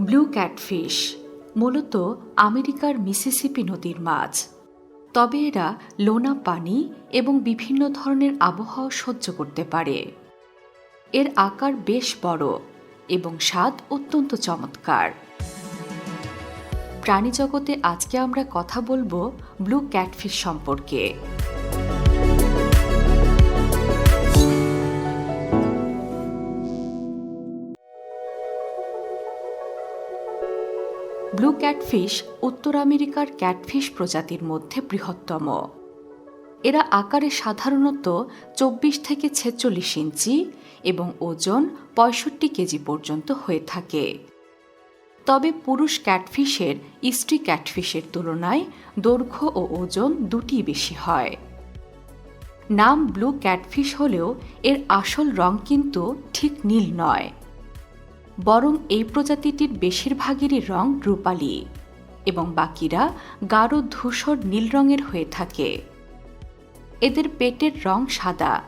Blue catfish, মূলত আমেরিকার Mississippi নদীর মাছ। তবে এরা লোনা পানি এবং বিভিন্ন ধরনের আবহাওয়া সহ্য করতে পারে। এর আকার বেশ বড় এবং স্বাদ অত্যন্ত চমৎকার। প্রাণীজগতে আজকে আমরা কথা বলব ব্লু ক্যাটফিশ সম্পর্কে। ব্লু ক্যাটফিশ উত্তর আমেরিকার ক্যাটফিশ প্রজাতির মধ্যে বৃহত্তম। এরা আকারে সাধারণত চব্বিশ থেকে ছেচল্লিশ ইঞ্চি এবং ওজন পঁয়ষট্টি কেজি পর্যন্ত হয়ে থাকে। তবে পুরুষ ক্যাটফিশের স্ত্রী ক্যাটফিশের তুলনায় দৈর্ঘ্য ও ওজন দুটি বেশি হয়। নাম ব্লু ক্যাটফিশ হলেও এর আসল রং কিন্তু ঠিক নীল নয়। বরং এই প্রজাতিটির বেশিরভাগেরই রং রূপালি এবং বাকিরা গাঢ় ধূসর নীল রঙের হয়ে থাকে। এদের পেটের রং সাদা।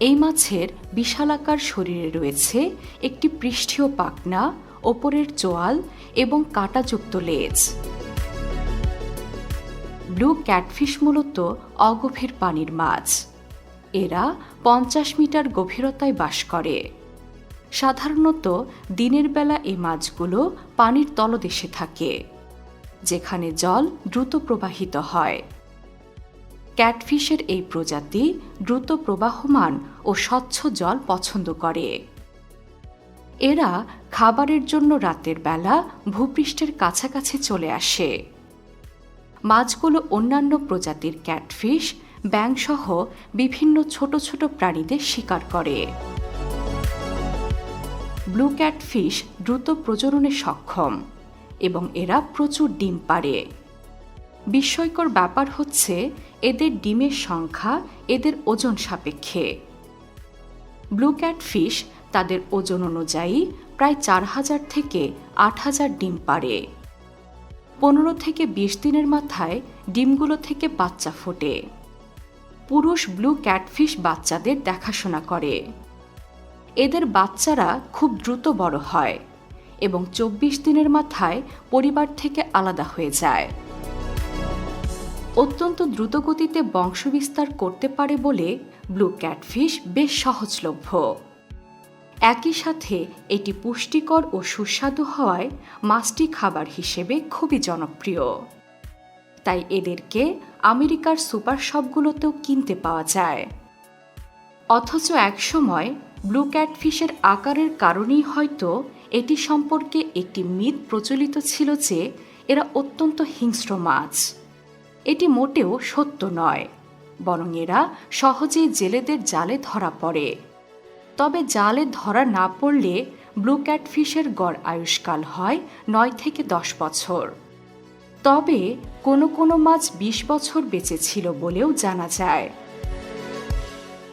এই মাছের বিশালাকার শরীরে রয়েছে একটি পৃষ্ঠীয় পাখনা, ওপরের চোয়াল এবং কাঁটাযুক্ত লেজ। ব্লু ক্যাটফিশ মূলত অগভীর পানির মাছ। এরা পঞ্চাশ মিটার গভীরতায় বাস করে। সাধারণত দিনের বেলা এই মাছগুলো পানির তলদেশে থাকে, যেখানে জল দ্রুত প্রবাহিত হয়। ক্যাটফিশের এই প্রজাতি দ্রুত প্রবাহমান ও স্বচ্ছ জল পছন্দ করে। এরা খাবারের জন্য রাতের বেলা ভূপৃষ্ঠের কাছাকাছি চলে আসে। মাছগুলো অন্যান্য প্রজাতির ক্যাটফিশ ব্যাংসহ বিভিন্ন ছোট ছোট প্রাণীদের শিকার করে। ব্লু ক্যাটফিশ দ্রুত প্রজননে সক্ষম এবং এরা প্রচুর ডিম পারে বিস্ময়কর ব্যাপার হচ্ছে, এদের ডিমের সংখ্যা এদের ওজন সাপেক্ষে। ব্লু ক্যাটফিশ তাদের ওজন অনুযায়ী প্রায় চার হাজার থেকে আট হাজার ডিম পারে পনেরো থেকে বিশ দিনের মাথায় ডিমগুলো থেকে বাচ্চা ফোটে। পুরুষ ব্লু ক্যাটফিশ বাচ্চাদের দেখাশোনা করে। এদের বাচ্চারা খুব দ্রুত বড় হয় এবং চব্বিশ দিনের মাথায় পরিবার থেকে আলাদা হয়ে যায়। অত্যন্ত দ্রুতগতিতে বংশবিস্তার করতে পারে বলে ব্লু ক্যাটফিশ বেশ সহজলভ্য। একই সাথে এটি পুষ্টিকর ও সুস্বাদু হওয়ায় মাছটি খাবার হিসেবে খুবই জনপ্রিয়। তাই এদেরকে আমেরিকার সুপার শপগুলোতেও কিনতে পাওয়া যায়। অথচ একসময় ব্লু ক্যাটফিশের আকারের কারণেই হয়তো এটি সম্পর্কে একটি মিথ প্রচলিত ছিল যে এরা অত্যন্ত হিংস্র মাছ। এটি মোটেও সত্য নয়, বরং এরা সহজেই জেলেদের জালে ধরা পড়ে। তবে জালে ধরা না পড়লে ব্লু ক্যাটফিশের গড় আয়ুষ্কাল হয় নয় থেকে দশ বছর। তবে কোনো কোনো মাছ বিশ বছর বেঁচে ছিল বলেও জানা যায়।